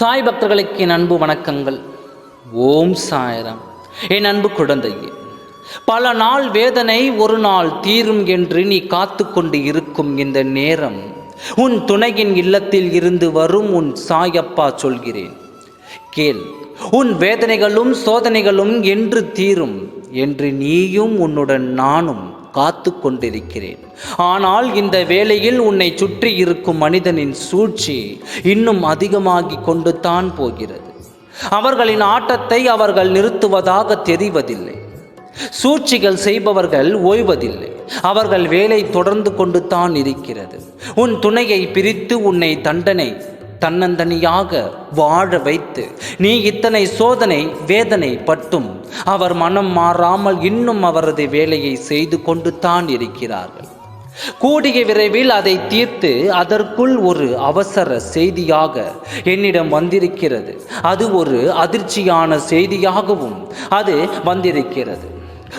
சாய் பக்தர்களுக்கு என் அன்பு வணக்கங்கள். ஓம் சாயராம். என் அன்பு குழந்தையே பல நாள் வேதனை ஒரு நாள் தீரும் என்று நீ காத்து கொண்டு இருக்கும் இந்த நேரம் உன் துணையின் இல்லத்தில் இருந்து வரும் உன் சாயப்பா சொல்கிறேன். கேள் உன் வேதனைகளும் சோதனைகளும் என்று தீரும் என்று நீயும் உன்னுடன் நானும் காத்து கொண்டிருக்கிறேன் ஆனால் இந்த வேளையில் உன்னை சுற்றி இருக்கும் மனிதனின் சூழ்ச்சி இன்னும் அதிகமாகி கொண்டு தான் போகிறது. அவர்களின் ஆட்டத்தை அவர்கள் நிறுத்துவதாக தெரிவதில்லை. சூழ்ச்சிகள் செய்பவர்கள் ஓய்வதில்லை. அவர்கள் வேலை தொடர்ந்து கொண்டு தான் இருக்கிறது. உன் துணையை பிரித்து உன்னை தண்டனை தன்னந்தனியாக வாழ வைத்து நீ இத்தனை சோதனை வேதனை பட்டும் அவர் மனம் மாறாமல் இன்னும் அவரது வேலையை செய்து கொண்டு தான் இருக்கிறார்கள். கூடிய விரைவில் அதை தீர்த்து அதற்குள் ஒரு அவசர செய்தியாக என்னிடம் வந்திருக்கிறது. அது ஒரு அதிர்ச்சியான செய்தியாகவும் அது வந்திருக்கிறது.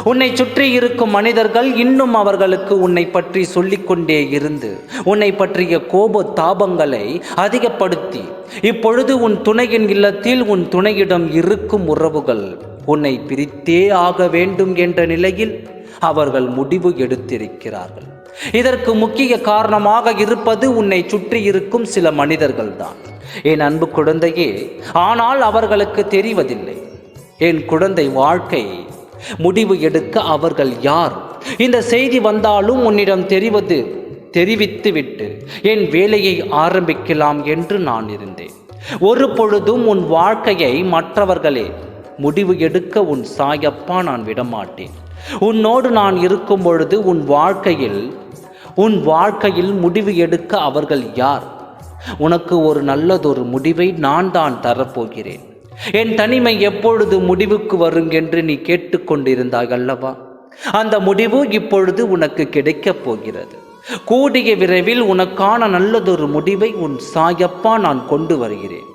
உன்னை சுற்றி இருக்கும் மனிதர்கள் இன்னும் அவர்களுக்கு உன்னை பற்றி சொல்லிக்கொண்டே இருந்து உன்னை பற்றிய கோப தாபங்களை அதிகப்படுத்தி இப்பொழுது உன் துணையின் இல்லத்தில் உன் துணையிடம் இருக்கும் உறவுகள் உன்னை பிரித்தே ஆக வேண்டும் என்ற நிலையில் அவர்கள் முடிவு எடுத்திருக்கிறார்கள். இதற்கு முக்கிய காரணமாக இருப்பது உன்னை சுற்றி இருக்கும் சில மனிதர்கள்தான். என் அன்பு குழந்தையே ஆனால் அவர்களுக்கு தெரிவதில்லை. என் குழந்தை வாழ்க்கை முடிவு எடுக்க அவர்கள் யார்? இந்த செய்தி வந்தாலும் உன்னிடம் தெரிவது தெரிவித்துவிட்டு என் வேலையை ஆரம்பிக்கலாம் என்று நான் இருந்தேன். ஒரு பொழுதும் உன் வாழ்க்கையை மற்றவர்களே முடிவு எடுக்க உன் சாயப்பா நான் விடமாட்டேன். உன்னோடு நான் இருக்கும் பொழுது உன் வாழ்க்கையில் உன் வாழ்க்கையில் முடிவு எடுக்க அவர்கள் யார்? உனக்கு ஒரு நல்லதொரு முடிவை நான் தான் தரப்போகிறேன். என் தனிமை எப்பொழுது முடிவுக்கு வரும் என்று நீ கேட்டுக்கொண்டிருந்தாய் அல்லவா அந்த முடிவு இப்பொழுது உனக்கு கிடைக்கப் போகிறது. கூடிய விரைவில் உனக்கான நல்லதொரு முடிவை உன் சாயப்பா நான் கொண்டு வருகிறேன்.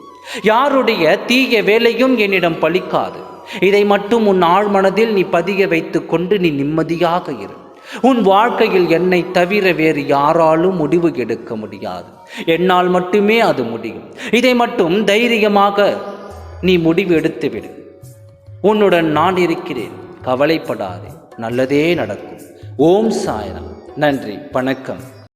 யாருடைய தீய வேலையும் என்னிடம் பலிக்காது இதை மட்டும் உன் ஆழ்மனதில் நீ பதிய வைத்துக் கொண்டு நீ நிம்மதியாக இரு. உன் வாழ்க்கையில் என்னை தவிர வேறு யாராலும் முடிவு எடுக்க முடியாது. என்னால் மட்டுமே அது முடியும். இதை மட்டும் தைரியமாக நீ முடிவு எடுத்துவிடு. உன்னுடன் நான் இருக்கிறேன். கவலைப்படாதே. நல்லதே நடக்கும். ஓம் சாயனம் நன்றி. வணக்கம்.